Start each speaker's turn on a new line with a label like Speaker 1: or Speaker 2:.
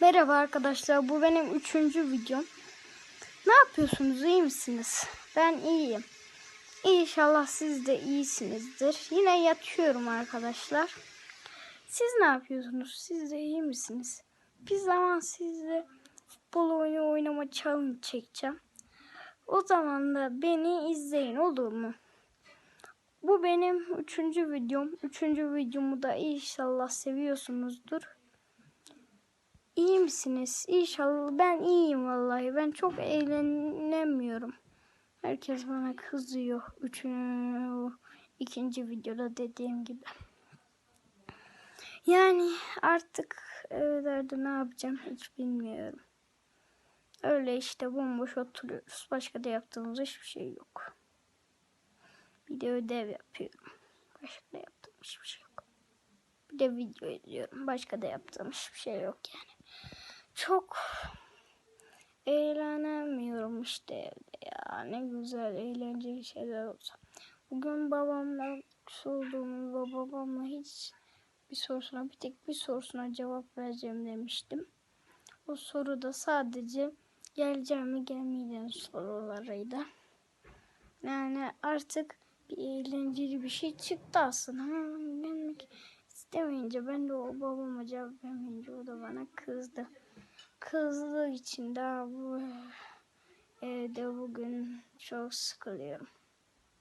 Speaker 1: Merhaba arkadaşlar bu benim üçüncü videom. Ne yapıyorsunuz iyi misiniz? Ben iyiyim. İnşallah siz de iyisinizdir. Yine yatıyorum arkadaşlar. Siz ne yapıyorsunuz? Siz de iyi misiniz? Bir zaman sizle futbol oyunu oynama challenge çekeceğim. O zaman da beni izleyin olur mu? Bu benim üçüncü videom. Üçüncü videomu da inşallah seviyorsunuzdur. İyi misiniz? İnşallah ben iyiyim vallahi. Ben çok eğlenemiyorum. Herkes bana kızıyor. Üçüncü, ikinci videoda dediğim gibi. Yani artık evlerde ne yapacağım hiç bilmiyorum. Öyle işte bomboş oturuyoruz. Başka da yaptığımız hiçbir şey yok. Bir de ödev yapıyorum. Başka da yaptığım hiçbir şey yok. Bir de video izliyorum. Başka da yaptığım hiçbir şey yok yani. Çok eğlenemiyorum işte evde ya. Ne güzel eğlenceli şeyler olsa. Bugün babamla sorduğumuzda babamla hiç bir sorusuna bir tek bir sorusuna cevap vereceğim demiştim. O soruda sadece geleceğim mi gelmeyeceğim sorularıydı. Yani artık bir eğlenceli bir şey çıktı aslında. Ama gelmek istemeyince ben de o babama cevap vermeyince o da bana kızdı. Kızdığı için daha bu evde bugün çok sıkılıyorum.